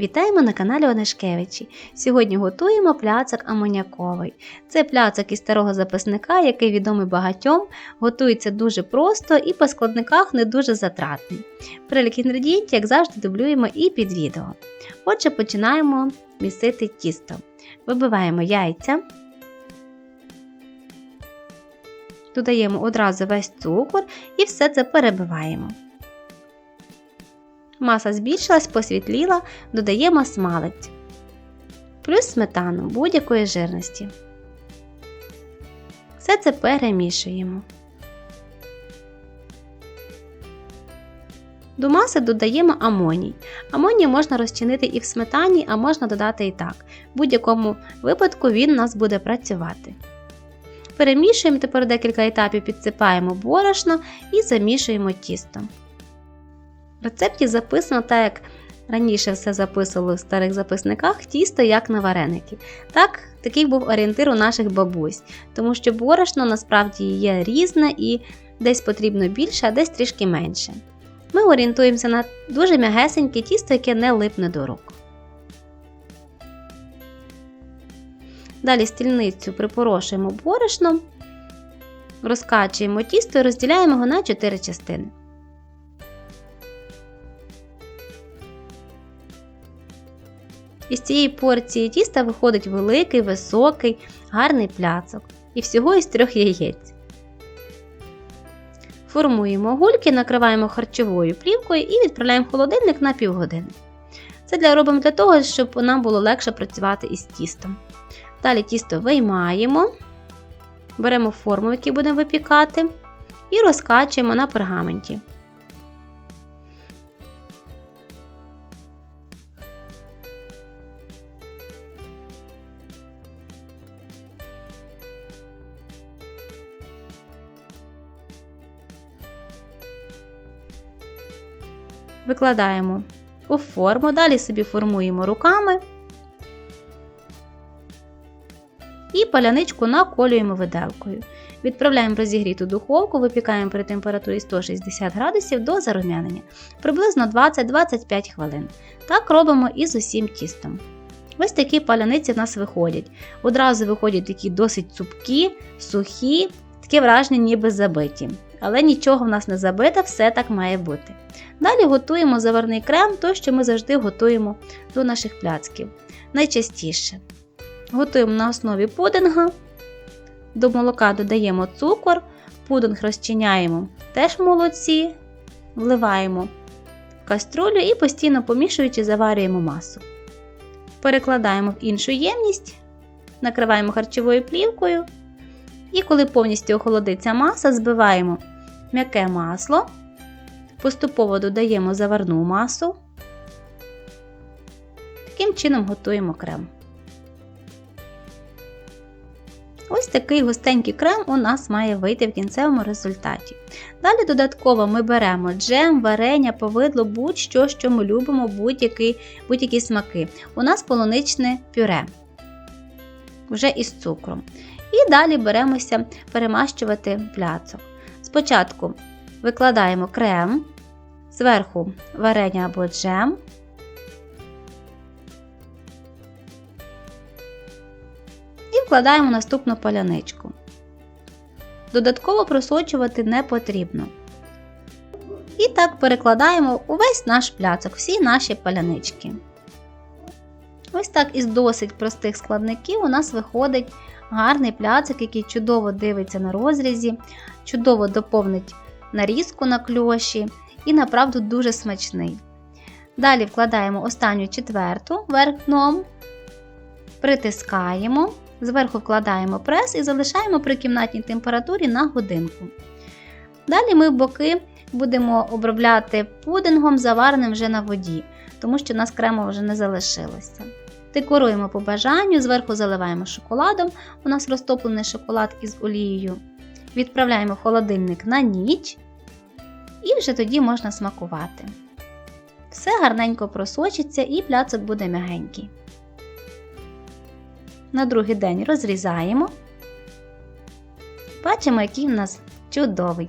Вітаємо на каналі Онешкевичі. Сьогодні готуємо пляцок амоняковий. Це пляцок із старого записника, який відомий багатьом, готується дуже просто і по складниках не дуже затратний. Перелік інгредієнтів, як завжди, дублюємо і під відео. Отже, починаємо місити тісто. Вибиваємо яйця. Додаємо одразу весь цукор і все це перебиваємо. Маса збільшилась, посвітліла, додаємо смалець. Плюс сметану будь-якої жирності. Все це перемішуємо. До маси додаємо амоній. Амоній можна розчинити і в сметані, а можна додати і так. В будь-якому випадку він у нас буде працювати. Перемішуємо тепер декілька етапів підсипаємо борошно і замішуємо тісто. В рецепті записано так, як раніше все записували в старих записниках, тісто як на вареники. Так, такий був орієнтир у наших бабусь, тому що борошно насправді є різне і десь потрібно більше, а десь трішки менше. Ми орієнтуємося на дуже м'ягесеньке тісто, яке не липне до рук. Далі стільницю припорошуємо борошном, розкачуємо тісто і розділяємо його на 4 частини. Із цієї порції тіста виходить великий, високий, гарний пляцок. І всього із трьох яєць. Формуємо гульки, накриваємо харчовою плівкою і відправляємо в холодильник на півгодини. Це для робимо для того, щоб нам було легше працювати із тістом. Далі тісто виймаємо, беремо форму, якій будемо випікати, і розкачуємо на пергаменті. Викладаємо у форму, далі собі формуємо руками і паляничку наколюємо виделкою. Відправляємо розігріту духовку, випікаємо при температурі 160 градусів до зарум'янення приблизно 20-25 хвилин. Так робимо і з усім тістом. Ось такі паляниці в нас виходять. Одразу виходять такі досить цупкі, сухі, таке враження, ніби забиті. Але нічого в нас не забите, все так має бути. Далі готуємо заварний крем, той, що ми завжди готуємо до наших пляцків. Найчастіше. Готуємо на основі пудинга. До молока додаємо цукор, пудинг розчиняємо теж в молоці, вливаємо в каструлю і постійно помішуючи, заварюємо масу. Перекладаємо в іншу ємність, накриваємо харчовою плівкою. І коли повністю охолодиться маса, збиваємо м'яке масло, поступово додаємо заварну масу. Таким чином готуємо крем. Ось такий густенький крем у нас має вийти в кінцевому результаті. Далі додатково ми беремо джем, варення, повидло, будь-що, що ми любимо, будь-які будь смаки. У нас полуничне пюре вже із цукром. І далі беремося перемащувати пляцок. Спочатку викладаємо крем, зверху варення або джем. І вкладаємо наступну паляничку. Додатково просочувати не потрібно. І так перекладаємо увесь наш пляцок, всі наші палянички. Ось так із досить простих складників у нас виходить гарний пляцик, який чудово дивиться на розрізі, чудово доповнить нарізку на кльоші і, направду, дуже смачний. Далі вкладаємо останню четверту верх дном, притискаємо, зверху вкладаємо прес і залишаємо при кімнатній температурі на годинку. Далі ми боки будемо обробляти пудингом, завареним вже на воді, тому що у нас крему вже не залишилося. Декоруємо по бажанню, зверху заливаємо шоколадом. У нас розтоплений шоколад із олією. Відправляємо в холодильник на ніч. І вже тоді можна смакувати. Все гарненько просочиться і пляцок буде м'ягенький. На другий день розрізаємо. Бачимо, який у нас чудовий.